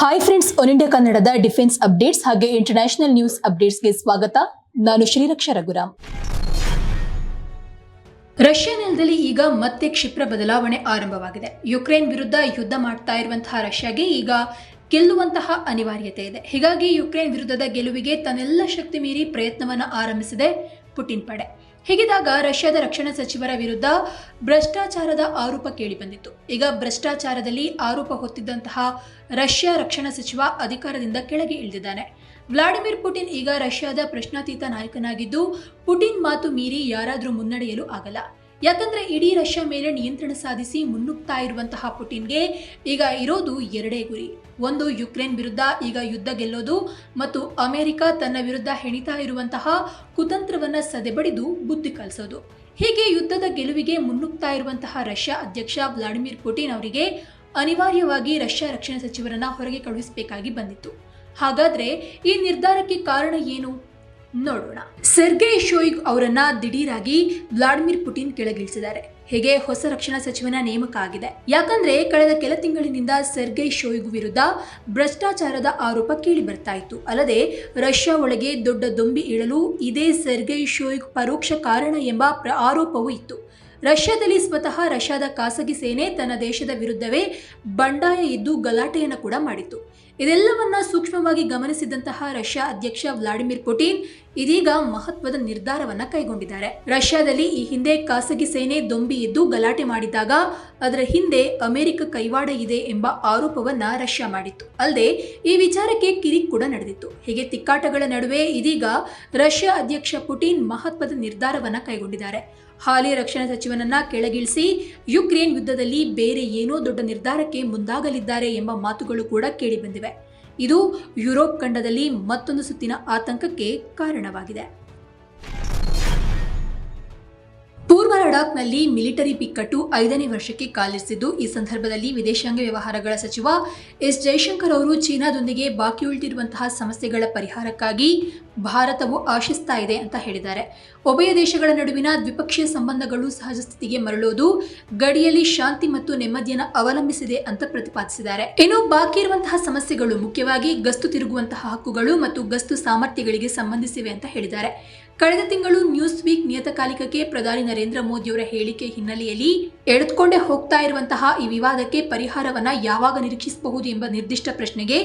Hi friends one India ಕನ್ನಡದ defence updates ಹಾಗೆ international news ಅಪ್ಡೇಟ್ಸ್ಗೆ ಸ್ವಾಗತ. ನಾನು ಶ್ರೀರಕ್ಷ ರಘುರಾಮ್. ರಷ್ಯಾ ನೆಲದಲ್ಲಿ ಈಗ ಮತ್ತೆ ಕ್ಷಿಪ್ರ ಬದಲಾವಣೆ ಆರಂಭವಾಗಿದೆ. ಯುಕ್ರೇನ್ ವಿರುದ್ಧ ಯುದ್ಧ ಮಾಡ್ತಾ ಇರುವಂತಹ ರಷ್ಯಾಗೆ ಈಗ ಗೆಲ್ಲುವಂತಹ ಅನಿವಾರ್ಯತೆ ಇದೆ. ಹೀಗಾಗಿ ಯುಕ್ರೇನ್ ವಿರುದ್ಧದ ಗೆಲುವಿಗೆ ತನ್ನೆಲ್ಲ ಶಕ್ತಿ ಮೀರಿ ಪ್ರಯತ್ನವನ್ನು ಆರಂಭಿಸಿದೆ ಪುಟಿನ್ ಪಡೆ. ಹೀಗಿದ್ದಾಗ ರಷ್ಯಾದ ರಕ್ಷಣಾ ಸಚಿವರ ವಿರುದ್ಧ ಭ್ರಷ್ಟಾಚಾರದ ಆರೋಪ ಕೇಳಿಬಂದಿತ್ತು. ಈಗ ಭ್ರಷ್ಟಾಚಾರದಲ್ಲಿ ಆರೋಪ ಹೊತ್ತಿದ್ದಂತಹ ರಷ್ಯಾ ರಕ್ಷಣಾ ಸಚಿವ ಅಧಿಕಾರದಿಂದ ಕೆಳಗೆ ಇಳಿದಿದ್ದಾನೆ. ವ್ಲಾಡಿಮಿರ್ ಪುಟಿನ್ ಈಗ ರಷ್ಯಾದ ಪ್ರಶ್ನಾತೀತ ನಾಯಕನಾಗಿದ್ದು, ಪುಟಿನ್ ಮಾತು ಮೀರಿ ಯಾರಾದರೂ ಮುನ್ನಡೆಯಲು ಆಗಲ್ಲ. ಯಾಕಂದ್ರೆ ಇಡೀ ರಷ್ಯಾ ಮೇಲೆ ನಿಯಂತ್ರಣ ಸಾಧಿಸಿ ಮುನ್ನುಗ್ತಾ ಇರುವಂತಹ ಪುಟಿನ್ಗೆ ಈಗ ಇರೋದು ಎರಡೇ ಗುರಿ. ಒಂದು ಯುಕ್ರೇನ್ ವಿರುದ್ಧ ಈಗ ಯುದ್ಧ ಗೆಲ್ಲೋದು ಮತ್ತು ಅಮೆರಿಕ ತನ್ನ ವಿರುದ್ಧ ಹೆಣಿತಾ ಇರುವಂತಹ ಕುತಂತ್ರವನ್ನ ಸದೆಬಡಿದು ಬುದ್ಧಿ ಕಲಿಸೋದು. ಹೀಗೆ ಯುದ್ಧದ ಗೆಲುವಿಗೆ ಮುನ್ನುಗ್ತಾ ಇರುವಂತಹ ರಷ್ಯಾ ಅಧ್ಯಕ್ಷ ವ್ಲಾಡಿಮಿರ್ ಪುಟಿನ್ ಅವರಿಗೆ ಅನಿವಾರ್ಯವಾಗಿ ರಷ್ಯಾ ರಕ್ಷಣಾ ಸಚಿವರನ್ನ ಹೊರಗೆ ಕಳುಹಿಸಬೇಕಾಗಿ ಬಂದಿತ್ತು. ಹಾಗಾದ್ರೆ ಈ ನಿರ್ಧಾರಕ್ಕೆ ಕಾರಣ ಏನು? ನೋಡೋಣ. ಸೆರ್ಗೆ ಶೋಯಿಗ್ ಅವರನ್ನ ದಿಢೀರಾಗಿ ವ್ಲಾಡಿಮಿರ್ ಪುಟಿನ್ ಕೆಳಗಿಳಿಸಿದ್ದಾರೆ. ಹೇಗೆ ಹೊಸ ರಕ್ಷಣಾ ಸಚಿವನ ನೇಮಕ ಆಗಿದೆ. ಯಾಕಂದ್ರೆ ಕಳೆದ ಕೆಲ ತಿಂಗಳಿನಿಂದ ಸೆರ್ಗೆ ಶೋಯಿಗು ವಿರುದ್ಧ ಭ್ರಷ್ಟಾಚಾರದ ಆರೋಪ ಕೇಳಿ ಬರ್ತಾ ಇತ್ತು. ಅಲ್ಲದೆ ರಷ್ಯಾ ಒಳಗೆ ದೊಡ್ಡ ದೊಂಬಿ ಇಳಲು ಇದೇ ಸೆರ್ಗೆ ಶೋಯಿಗ್ ಪರೋಕ್ಷ ಕಾರಣ ಎಂಬ ಆರೋಪವೂ ಇತ್ತು. ರಷ್ಯಾದಲ್ಲಿ ಸ್ವತಃ ರಷ್ಯಾದ ಖಾಸಗಿ ಸೇನೆ ತನ್ನ ದೇಶದ ವಿರುದ್ಧವೇ ಬಂಡಾಯ ಇದ್ದು ಗಲಾಟೆಯನ್ನು ಕೂಡ ಮಾಡಿತ್ತು. ಇದೆಲ್ಲವನ್ನ ಸೂಕ್ಷ್ಮವಾಗಿ ಗಮನಿಸಿದಂತಹ ರಷ್ಯಾ ಅಧ್ಯಕ್ಷ ವ್ಲಾಡಿಮಿರ್ ಪುಟಿನ್ ಇದೀಗ ಮಹತ್ವದ ನಿರ್ಧಾರವನ್ನ ಕೈಗೊಂಡಿದ್ದಾರೆ. ರಷ್ಯಾದಲ್ಲಿ ಈ ಹಿಂದೆ ಖಾಸಗಿ ಸೇನೆ ದೊಂಬಿ ಇದ್ದು ಗಲಾಟೆ ಮಾಡಿದಾಗ ಅದರ ಹಿಂದೆ ಅಮೆರಿಕ ಕೈವಾಡ ಇದೆ ಎಂಬ ಆರೋಪವನ್ನ ರಷ್ಯಾ ಮಾಡಿತ್ತು. ಅಲ್ಲದೆ ಈ ವಿಚಾರಕ್ಕೆ ಕಿರಿಕ್ ಕೂಡ ನಡೆದಿತ್ತು. ಹೀಗೆ ತಿಕ್ಕಾಟಗಳ ನಡುವೆ ಇದೀಗ ರಷ್ಯಾ ಅಧ್ಯಕ್ಷ ಪುಟಿನ್ ಮಹತ್ವದ ನಿರ್ಧಾರವನ್ನ ಕೈಗೊಂಡಿದ್ದಾರೆ. ಹಾಲಿ ರಕ್ಷಣಾ ಸಚಿವನನ್ನ ಕೆಳಗಿಳಿಸಿ ಯುಕ್ರೇನ್ ಯುದ್ಧದಲ್ಲಿ ಬೇರೆ ಏನೋ ದೊಡ್ಡ ನಿರ್ಧಾರಕ್ಕೆ ಮುಂದಾಗಲಿದ್ದಾರೆ ಎಂಬ ಮಾತುಗಳು ಕೂಡ ಕೇಳಿಬಂದಿವೆ ಇದು ಯುರೋಪ್ ಖಂಡದಲ್ಲಿ ಮತ್ತೊಂದು ಸುತ್ತಿನ ಆತಂಕಕ್ಕೆ ಕಾರಣವಾಗಿದೆ. ಪೂರ್ವ ಲಡಾಖ್ನಲ್ಲಿ ಮಿಲಿಟರಿ ಬಿಕ್ಕಟ್ಟು ಐದನೇ ವರ್ಷಕ್ಕೆ ಕಾಲಿರಿಸಿದ್ದು, ಈ ಸಂದರ್ಭದಲ್ಲಿ ವಿದೇಶಾಂಗ ವ್ಯವಹಾರಗಳ ಸಚಿವ ಎಸ್. ಜೈಶಂಕರ್ ಅವರು ಚೀನಾದೊಂದಿಗೆ ಬಾಕಿ ಉಳಿದಿರುವಂತಹ ಸಮಸ್ಯೆಗಳ ಪರಿಹಾರಕ್ಕಾಗಿ ಭಾರತವು ಆಶಿಸ್ತಾ ಇದೆ ಅಂತ ಹೇಳಿದ್ದಾರೆ. ಉಭಯ ದೇಶಗಳ ನಡುವಿನ ದ್ವಿಪಕ್ಷೀಯ ಸಂಬಂಧಗಳು ಸಹಜ ಸ್ಥಿತಿಗೆ ಮರಳೋದು, ಗಡಿಯಲ್ಲಿ ಶಾಂತಿ ಮತ್ತು ನೆಮ್ಮದಿಯನ್ನು ಅವಲಂಬಿಸಿದೆ ಅಂತ ಪ್ರತಿಪಾದಿಸಿದ್ದಾರೆ. ಇನ್ನು ಬಾಕಿ ಇರುವಂತಹ ಸಮಸ್ಯೆಗಳು ಮುಖ್ಯವಾಗಿ ಗಸ್ತು ತಿರುಗುವಂತಹ ಹಕ್ಕುಗಳು ಮತ್ತು ಗಸ್ತು ಸಾಮರ್ಥ್ಯಗಳಿಗೆ ಸಂಬಂಧಿಸಿವೆ ಅಂತ ಹೇಳಿದ್ದಾರೆ. ಕಳೆದ ತಿಂಗಳು ನ್ಯೂಸ್ ವೀಕ್ ನಿಯತಕಾಲಿಕಕ್ಕೆ ಪ್ರಧಾನಿ ನರೇಂದ್ರ ಮೋದಿಯವರ ಹೇಳಿಕೆ ಹಿನ್ನೆಲೆಯಲ್ಲಿ ಎಳೆದುಕೊಂಡೇ ಹೋಗ್ತಾ ಇರುವಂತಹ ಈ ವಿವಾದಕ್ಕೆ ಪರಿಹಾರವನ್ನ ಯಾವಾಗ ನಿರೀಕ್ಷಿಸಬಹುದು ಎಂಬ ನಿರ್ದಿಷ್ಟ ಪ್ರಶ್ನೆಗೆ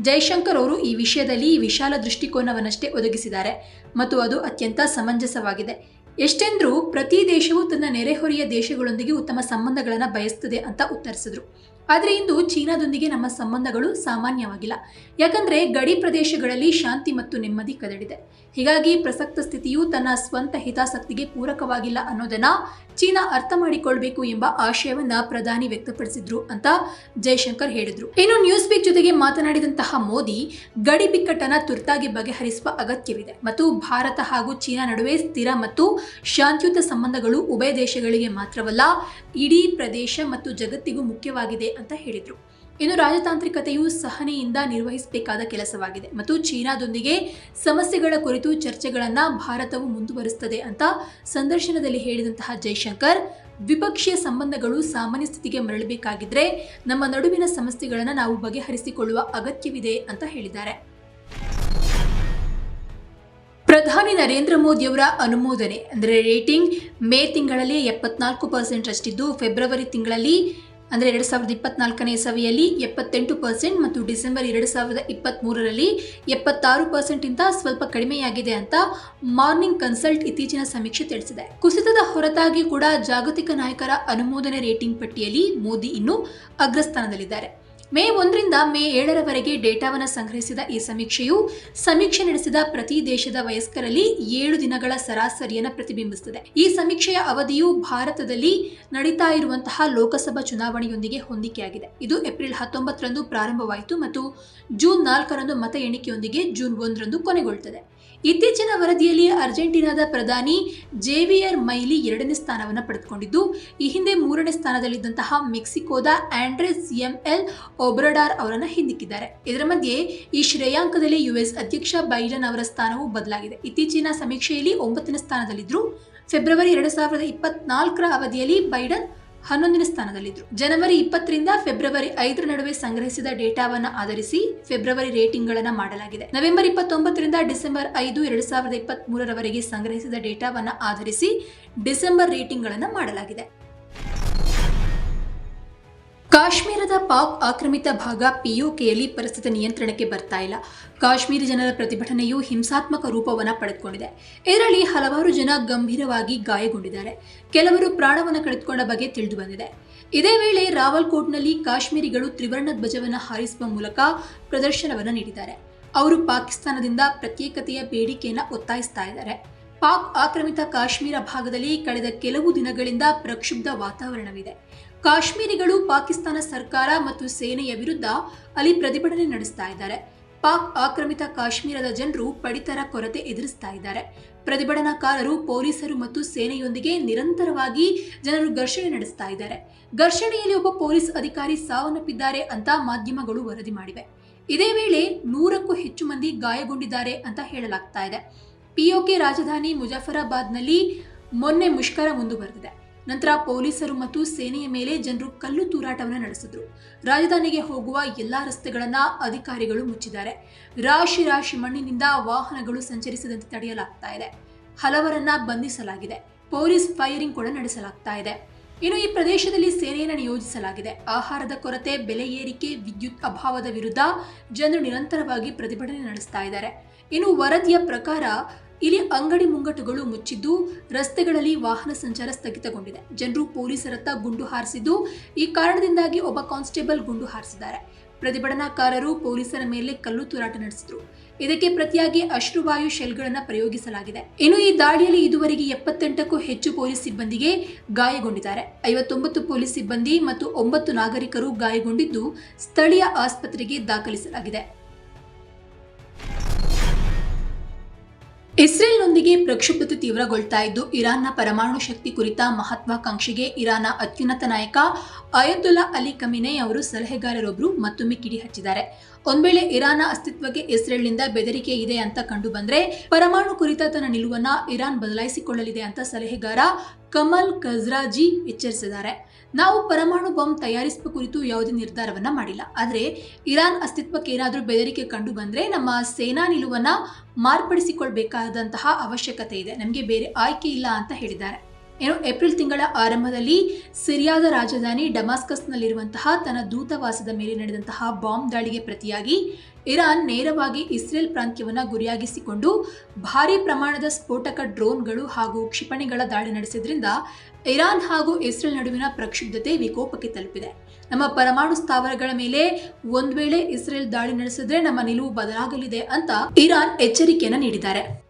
ಜೈಶಂಕರ್ ಅವರು ಈ ವಿಷಯದಲ್ಲಿ ವಿಶಾಲ ದೃಷ್ಟಿಕೋನವನ್ನಷ್ಟೇ ಒದಗಿಸಿದ್ದಾರೆ. ಮತ್ತು ಅದು ಅತ್ಯಂತ ಸಮಂಜಸವಾಗಿದೆ. ಎಷ್ಟೆಂದ್ರೂ ಪ್ರತಿ ದೇಶವು ತನ್ನ ನೆರೆಹೊರೆಯ ದೇಶಗಳೊಂದಿಗೆ ಉತ್ತಮ ಸಂಬಂಧಗಳನ್ನು ಬಯಸುತ್ತದೆ ಅಂತ ಉತ್ತರಿಸಿದ್ರು. ಆದರೆ ಇಂದು ಚೀನಾದೊಂದಿಗೆ ನಮ್ಮ ಸಂಬಂಧಗಳು ಸಾಮಾನ್ಯವಾಗಿಲ್ಲ. ಯಾಕಂದರೆ ಗಡಿ ಪ್ರದೇಶಗಳಲ್ಲಿ ಶಾಂತಿ ಮತ್ತು ನೆಮ್ಮದಿ ಕದಡಿದೆ. ಹೀಗಾಗಿ ಪ್ರಸಕ್ತ ಸ್ಥಿತಿಯು ತನ್ನ ಸ್ವಂತ ಹಿತಾಸಕ್ತಿಗೆ ಪೂರಕವಾಗಿಲ್ಲ ಅನ್ನೋದನ್ನ ಚೀನಾ ಅರ್ಥ ಮಾಡಿಕೊಳ್ಬೇಕು ಎಂಬ ಆಶಯವನ್ನ ಪ್ರಧಾನಿ ವ್ಯಕ್ತಪಡಿಸಿದ್ರು ಅಂತ ಜೈಶಂಕರ್ ಹೇಳಿದ್ರು. ಇನ್ನು ನ್ಯೂಸ್ ವೀಕ್ ಜೊತೆಗೆ ಮಾತನಾಡಿದಂತಹ ಮೋದಿ, ಗಡಿ ಬಿಕ್ಕಟ್ಟನ್ನ ತುರ್ತಾಗಿ ಬಗೆಹರಿಸುವ ಅಗತ್ಯವಿದೆ ಮತ್ತು ಭಾರತ ಹಾಗೂ ಚೀನಾ ನಡುವೆ ಸ್ಥಿರ ಮತ್ತು ಶಾಂತಿಯುತ ಸಂಬಂಧಗಳು ಉಭಯ ದೇಶಗಳಿಗೆ ಮಾತ್ರವಲ್ಲ, ಇಡೀ ಪ್ರದೇಶ ಮತ್ತು ಜಗತ್ತಿಗೂ ಮುಖ್ಯವಾಗಿದೆ ಅಂತ ಹೇಳಿದ್ರು. ಇನ್ನು ರಾಜತಾಂತ್ರಿಕತೆಯು ಸಹನೆಯಿಂದ ನಿರ್ವಹಿಸಬೇಕಾದ ಕೆಲಸವಾಗಿದೆ ಮತ್ತು ಚೀನಾದೊಂದಿಗೆ ಸಮಸ್ಯೆಗಳ ಕುರಿತು ಚರ್ಚೆಗಳನ್ನು ಭಾರತವು ಮುಂದುವರಿಸುತ್ತದೆ ಅಂತ ಸಂದರ್ಶನದಲ್ಲಿ ಹೇಳಿದಂತಹ ಜೈಶಂಕರ್, ದ್ವಿಪಕ್ಷೀಯ ಸಂಬಂಧಗಳು ಸಾಮಾನ್ಯ ಸ್ಥಿತಿಗೆ ಮರಳಬೇಕಾಗಿದ್ರೆ ನಮ್ಮ ನಡುವಿನ ಸಮಸ್ಯೆಗಳನ್ನು ನಾವು ಬಗೆಹರಿಸಿಕೊಳ್ಳುವ ಅಗತ್ಯವಿದೆ ಅಂತ ಹೇಳಿದ್ದಾರೆ. ಪ್ರಧಾನಿ ನರೇಂದ್ರ ಮೋದಿಯವರ ಅನುಮೋದನೆ, ಅಂದರೆ ರೇಟಿಂಗ್ ಮೇ ತಿಂಗಳಲ್ಲಿ ಎಪ್ಪತ್ನಾಲ್ಕು ಪರ್ಸೆಂಟ್ ಅಷ್ಟಿದ್ದು ಫೆಬ್ರವರಿ ತಿಂಗಳಲ್ಲಿ ಅಂದರೆ ಎರಡು ಸಾವಿರದ ಇಪ್ಪತ್ನಾಲ್ಕನೇ ಸಭೆಯಲ್ಲಿ ಎಪ್ಪತ್ತೆಂಟು ಪರ್ಸೆಂಟ್ ಮತ್ತು ಡಿಸೆಂಬರ್ ಎರಡು ಸಾವಿರದ ಇಪ್ಪತ್ತ್ಮೂರರಲ್ಲಿ ಎಪ್ಪತ್ತಾರು ಪರ್ಸೆಂಟ್ಗಿಂತ ಸ್ವಲ್ಪ ಕಡಿಮೆಯಾಗಿದೆ ಅಂತ ಮಾರ್ನಿಂಗ್ ಕನ್ಸಲ್ಟ್ ಇತ್ತೀಚಿನ ಸಮೀಕ್ಷೆ ತಿಳಿಸಿದೆ. ಕುಸಿತದ ಹೊರತಾಗಿ ಕೂಡ ಜಾಗತಿಕ ನಾಯಕರ ಅನುಮೋದನೆ ರೇಟಿಂಗ್ ಪಟ್ಟಿಯಲ್ಲಿ ಮೋದಿ ಇನ್ನೂ ಅಗ್ರಸ್ಥಾನದಲ್ಲಿದ್ದಾರೆ. ಮೇ ಒಂದರಿಂದ ಮೇ ಏಳರವರೆಗೆ ಡೇಟಾವನ್ನು ಸಂಗ್ರಹಿಸಿದ ಈ ಸಮೀಕ್ಷೆಯು ಸಮೀಕ್ಷೆ ನಡೆಸಿದ ಪ್ರತಿ ದೇಶದ ವಯಸ್ಕರಲ್ಲಿ ಏಳು ದಿನಗಳ ಸರಾಸರಿಯನ್ನು ಪ್ರತಿಬಿಂಬಿಸುತ್ತದೆ. ಈ ಸಮೀಕ್ಷೆಯ ಅವಧಿಯು ಭಾರತದಲ್ಲಿ ನಡೀತಾ ಇರುವಂತಹ ಲೋಕಸಭಾ ಚುನಾವಣೆಯೊಂದಿಗೆ ಹೊಂದಿಕೆಯಾಗಿದೆ. ಇದು ಏಪ್ರಿಲ್ ಹತ್ತೊಂಬತ್ತರಂದು ಪ್ರಾರಂಭವಾಯಿತು ಮತ್ತು ಜೂನ್ ನಾಲ್ಕರಂದು ಮತ ಎಣಿಕೆಯೊಂದಿಗೆ ಜೂನ್ ಒಂದರಂದು ಕೊನೆಗೊಳ್ಳುತ್ತದೆ. ಇತ್ತೀಚಿನ ವರದಿಯಲ್ಲಿ ಅರ್ಜೆಂಟೀನಾದ ಪ್ರಧಾನಿ ಜೇವಿಯರ್ ಮೈಲಿ ಎರಡನೇ ಸ್ಥಾನವನ್ನು ಪಡೆದುಕೊಂಡಿದ್ದು, ಈ ಹಿಂದೆ ಮೂರನೇ ಸ್ಥಾನದಲ್ಲಿದ್ದಂತಹ ಮೆಕ್ಸಿಕೋದ ಆಂಡ್ರೆಸ್ ಎಂಎಲ್ ಒಬ್ರಡಾರ್ ಅವರನ್ನು ಹಿಂದಿಕ್ಕಿದ್ದಾರೆ. ಇದರ ಮಧ್ಯೆ ಈ ಶ್ರೇಯಾಂಕದಲ್ಲಿ ಯುಎಸ್ ಅಧ್ಯಕ್ಷ ಬೈಡನ್ ಅವರ ಸ್ಥಾನವು ಬದಲಾಗಿದೆ. ಇತ್ತೀಚಿನ ಸಮೀಕ್ಷೆಯಲ್ಲಿ ಒಂಬತ್ತನೇ ಸ್ಥಾನದಲ್ಲಿದ್ದರು, ಫೆಬ್ರವರಿ ಎರಡು ಸಾವಿರದ ಇಪ್ಪತ್ನಾಲ್ಕರ ಅವಧಿಯಲ್ಲಿ ಬೈಡನ್ ಹನ್ನೊಂದನೇ ಸ್ಥಾನದಲ್ಲಿದ್ದರು. ಜನವರಿ ಇಪ್ಪತ್ತರಿಂದ ಫೆಬ್ರವರಿ ಐದರ ನಡುವೆ ಸಂಗ್ರಹಿಸಿದ ಡೇಟಾವನ್ನ ಆಧರಿಸಿ ಫೆಬ್ರವರಿ ರೇಟಿಂಗ್ಗಳನ್ನು ಮಾಡಲಾಗಿದೆ. ನವೆಂಬರ್ ಇಪ್ಪತ್ತೊಂಬತ್ತರಿಂದ ಡಿಸೆಂಬರ್ ಐದು ಎರಡ್ ಸಾವಿರದ ಇಪ್ಪತ್ತ್ ಮೂರರವರೆಗೆ ಸಂಗ್ರಹಿಸಿದ ಡೇಟಾವನ್ನು ಆಧರಿಸಿ ಡಿಸೆಂಬರ್ ರೇಟಿಂಗ್ಗಳನ್ನು ಮಾಡಲಾಗಿದೆ. ಕಾಶ್ಮೀರದ ಪಾಕ್ ಆಕ್ರಮಿತ ಭಾಗ ಪಿಯುಕೆಯಲ್ಲಿ ಪರಿಸ್ಥಿತಿ ನಿಯಂತ್ರಣಕ್ಕೆ ಬರ್ತಾ ಇಲ್ಲ. ಕಾಶ್ಮೀರಿ ಜನರ ಪ್ರತಿಭಟನೆಯು ಹಿಂಸಾತ್ಮಕ ರೂಪವನ್ನು ಪಡೆದುಕೊಂಡಿದೆ. ಇದರಲ್ಲಿ ಹಲವಾರು ಜನ ಗಂಭೀರವಾಗಿ ಗಾಯಗೊಂಡಿದ್ದಾರೆ. ಕೆಲವರು ಪ್ರಾಣವನ್ನು ಕಳೆದುಕೊಂಡ ಬಗ್ಗೆ ತಿಳಿದು ಬಂದಿದೆ. ಇದೇ ವೇಳೆ ರಾವಲ್ಕೋಟ್ನಲ್ಲಿ ಕಾಶ್ಮೀರಿಗಳು ತ್ರಿವರ್ಣ ಧ್ವಜವನ್ನು ಹಾರಿಸುವ ಮೂಲಕ ಪ್ರದರ್ಶನವನ್ನು ನೀಡಿದ್ದಾರೆ. ಅವರು ಪಾಕಿಸ್ತಾನದಿಂದ ಪ್ರತ್ಯೇಕತೆಯ ಬೇಡಿಕೆಯನ್ನು ಒತ್ತಾಯಿಸ್ತಾ ಇದ್ದಾರೆ. ಪಾಕ್ ಆಕ್ರಮಿತ ಕಾಶ್ಮೀರ ಭಾಗದಲ್ಲಿ ಕಳೆದ ಕೆಲವು ದಿನಗಳಿಂದ ಪ್ರಕ್ಷುಬ್ಧ ವಾತಾವರಣವಿದೆ. ಕಾಶ್ಮೀರಿಗಳು ಪಾಕಿಸ್ತಾನ ಸರ್ಕಾರ ಮತ್ತು ಸೇನೆಯ ವಿರುದ್ಧ ಅಲ್ಲಿ ಪ್ರತಿಭಟನೆ ನಡೆಸ್ತಾ ಇದ್ದಾರೆ. ಪಾಕ್ ಆಕ್ರಮಿತ ಕಾಶ್ಮೀರದ ಜನರು ಪಡಿತರ ಕೊರತೆ ಎದುರಿಸ್ತಾ ಇದ್ದಾರೆ. ಪ್ರತಿಭಟನಾಕಾರರು, ಪೊಲೀಸರು ಮತ್ತು ಸೇನೆಯೊಂದಿಗೆ ನಿರಂತರವಾಗಿ ಜನರು ಘರ್ಷಣೆ ನಡೆಸ್ತಾ ಇದ್ದಾರೆ. ಘರ್ಷಣೆಯಲ್ಲಿ ಒಬ್ಬ ಪೊಲೀಸ್ ಅಧಿಕಾರಿ ಸಾವನ್ನಪ್ಪಿದ್ದಾರೆ ಅಂತ ಮಾಧ್ಯಮಗಳು ವರದಿ ಮಾಡಿವೆ. ಇದೇ ವೇಳೆ ನೂರಕ್ಕೂ ಹೆಚ್ಚು ಮಂದಿ ಗಾಯಗೊಂಡಿದ್ದಾರೆ ಅಂತ ಹೇಳಲಾಗ್ತಾ ಇದೆ. ಪಿಒಕೆ ರಾಜಧಾನಿ ಮುಜಾಫರಾಬಾದ್ನಲ್ಲಿ ಮೊನ್ನೆ ಮುಷ್ಕರ ಮುಂದುವರೆದಿದೆ. ನಂತರ ಪೊಲೀಸರು ಮತ್ತು ಸೇನೆಯ ಮೇಲೆ ಜನರು ಕಲ್ಲು ತೂರಾಟವನ್ನು ನಡೆಸಿದ್ರು. ರಾಜಧಾನಿಗೆ ಹೋಗುವ ಎಲ್ಲಾ ರಸ್ತೆಗಳನ್ನ ಅಧಿಕಾರಿಗಳು ಮುಚ್ಚಿದ್ದಾರೆ. ರಾಶಿ ರಾಶಿ ಮಣ್ಣಿನಿಂದ ವಾಹನಗಳು ಸಂಚರಿಸದಂತೆ ತಡೆಯಲಾಗ್ತಾ ಇದೆ. ಹಲವರನ್ನ ಬಂಧಿಸಲಾಗಿದೆ. ಪೊಲೀಸ್ ಫೈರಿಂಗ್ ಕೂಡ ನಡೆಸಲಾಗ್ತಾ ಇದೆ. ಇನ್ನು ಈ ಪ್ರದೇಶದಲ್ಲಿ ಸೇನೆಯನ್ನು ನಿಯೋಜಿಸಲಾಗಿದೆ. ಆಹಾರದ ಕೊರತೆ, ಬೆಲೆ ಏರಿಕೆ, ವಿದ್ಯುತ್ ಅಭಾವದ ವಿರುದ್ಧ ಜನರು ನಿರಂತರವಾಗಿ ಪ್ರತಿಭಟನೆ ನಡೆಸ್ತಾ ಇದ್ದಾರೆ. ಇನ್ನು ವರದಿಯ ಪ್ರಕಾರ ಇಲ್ಲಿ ಅಂಗಡಿ ಮುಂಗಟ್ಟುಗಳು ಮುಚ್ಚಿದ್ದು ರಸ್ತೆಗಳಲ್ಲಿ ವಾಹನ ಸಂಚಾರ ಸ್ಥಗಿತಗೊಂಡಿದೆ. ಜನರು ಪೊಲೀಸರತ್ತ ಗುಂಡು ಹಾರಿಸಿದ್ದು, ಈ ಕಾರಣದಿಂದಾಗಿ ಒಬ್ಬ ಕಾನ್ಸ್ಟೇಬಲ್ ಗುಂಡು ಹಾರಿಸಿದ್ದಾರೆ. ಪ್ರತಿಭಟನಾಕಾರರು ಪೊಲೀಸರ ಮೇಲೆ ಕಲ್ಲು ತೂರಾಟ ನಡೆಸಿದರು. ಇದಕ್ಕೆ ಪ್ರತಿಯಾಗಿ ಅಶ್ರುವಾಯು ಶೆಲ್ಗಳನ್ನು ಪ್ರಯೋಗಿಸಲಾಗಿದೆ. ಇನ್ನು ಈ ದಾಳಿಯಲ್ಲಿ ಇದುವರೆಗೆ ಎಪ್ಪತ್ತೆಂಟಕ್ಕೂ ಹೆಚ್ಚು ಪೊಲೀಸ್ ಸಿಬ್ಬಂದಿಗೆ ಗಾಯಗೊಂಡಿದ್ದಾರೆ. ಐವತ್ತೊಂಬತ್ತು ಪೊಲೀಸ್ ಸಿಬ್ಬಂದಿ ಮತ್ತು ಒಂಬತ್ತು ನಾಗರಿಕರು ಗಾಯಗೊಂಡಿದ್ದು ಸ್ಥಳೀಯ ಆಸ್ಪತ್ರೆಗೆ ದಾಖಲಿಸಲಾಗಿದೆ. ಇಸ್ರೇಲ್ನೊಂದಿಗೆ ಪ್ರಕ್ಷುಬ್ಧತೆ ತೀವ್ರಗೊಳ್ತಾ ಇದ್ದು, ಇರಾನ್ನ ಪರಮಾಣು ಶಕ್ತಿ ಕುರಿತ ಮಹತ್ವಾಕಾಂಕ್ಷೆಗೆ ಇರಾನ್ನ ಅತ್ಯುನ್ನತ ನಾಯಕ ಅಯದುಲ್ಲಾ ಅಲಿ ಕಮಿನೆ ಅವರು ಸಲಹೆಗಾರರೊಬ್ಬರು ಮತ್ತೊಮ್ಮೆ ಕಿಡಿ ಹಚ್ಚಿದ್ದಾರೆ. ಒಂದ್ ವೇಳೆ ಇರಾನ್ನ ಅಸ್ತಿತ್ವಕ್ಕೆ ಇಸ್ರೇಲ್ನಿಂದ ಬೆದರಿಕೆ ಇದೆ ಅಂತ ಕಂಡು ಬಂದ್ರೆ, ಪರಮಾಣು ಕುರಿತ ತನ್ನ ನಿಲುವನ್ನ ಇರಾನ್ ಬದಲಾಯಿಸಿಕೊಳ್ಳಲಿದೆ ಅಂತ ಸಲಹೆಗಾರ ಕಮಲ್ ಕಜ್ರಾಜಿ ಎಚ್ಚರಿಸಿದ್ದಾರೆ. ನಾವು ಪರಮಾಣು ಬಾಂಬ್ ತಯಾರಿಸುವ ಕುರಿತು ಯಾವುದೇ ನಿರ್ಧಾರವನ್ನ ಮಾಡಿಲ್ಲ. ಆದರೆ ಇರಾನ್ ಅಸ್ತಿತ್ವಕ್ಕೆ ಏನಾದರೂ ಬೆದರಿಕೆ ಕಂಡು ಬಂದರೆ ನಮ್ಮ ಸೇನಾ ನಿಲುವನ್ನ ಮಾರ್ಪಡಿಸಿಕೊಳ್ಬೇಕಾದಂತಹ ಅವಶ್ಯಕತೆ ಇದೆ. ನಮಗೆ ಬೇರೆ ಆಯ್ಕೆ ಇಲ್ಲ ಅಂತ ಹೇಳಿದ್ದಾರೆ. ಏನು ಏಪ್ರಿಲ್ ತಿಂಗಳ ಆರಂಭದಲ್ಲಿ ಸಿರಿಯಾದ ರಾಜಧಾನಿ ಡಮಾಸ್ಕಸ್ನಲ್ಲಿರುವಂತಹ ತನ್ನ ದೂತವಾಸದ ಮೇಲೆ ನಡೆದಂತಹ ಬಾಂಬ್ ದಾಳಿಗೆ ಪ್ರತಿಯಾಗಿ ಇರಾನ್ ನೇರವಾಗಿ ಇಸ್ರೇಲ್ ಪ್ರಾಂತ್ಯವನ್ನು ಗುರಿಯಾಗಿಸಿಕೊಂಡು ಭಾರಿ ಪ್ರಮಾಣದ ಸ್ಫೋಟಕ ಡ್ರೋನ್ಗಳು ಹಾಗೂ ಕ್ಷಿಪಣಿಗಳ ದಾಳಿ ನಡೆಸಿದ್ರಿಂದ ಇರಾನ್ ಹಾಗೂ ಇಸ್ರೇಲ್ ನಡುವಿನ ಪ್ರಕ್ಷುಬ್ಧತೆ ವಿಕೋಪಕ್ಕೆ ತಲುಪಿದೆ. ನಮ್ಮ ಪರಮಾಣು ಸ್ಥಾವರಗಳ ಮೇಲೆ ಒಂದು ವೇಳೆ ಇಸ್ರೇಲ್ ದಾಳಿ ನಡೆಸಿದ್ರೆ ನಮ್ಮ ನಿಲುವು ಬದಲಾಗಲಿದೆ ಅಂತ ಇರಾನ್ ಎಚ್ಚರಿಕೆಯನ್ನು ನೀಡಿದ್ದಾರೆ.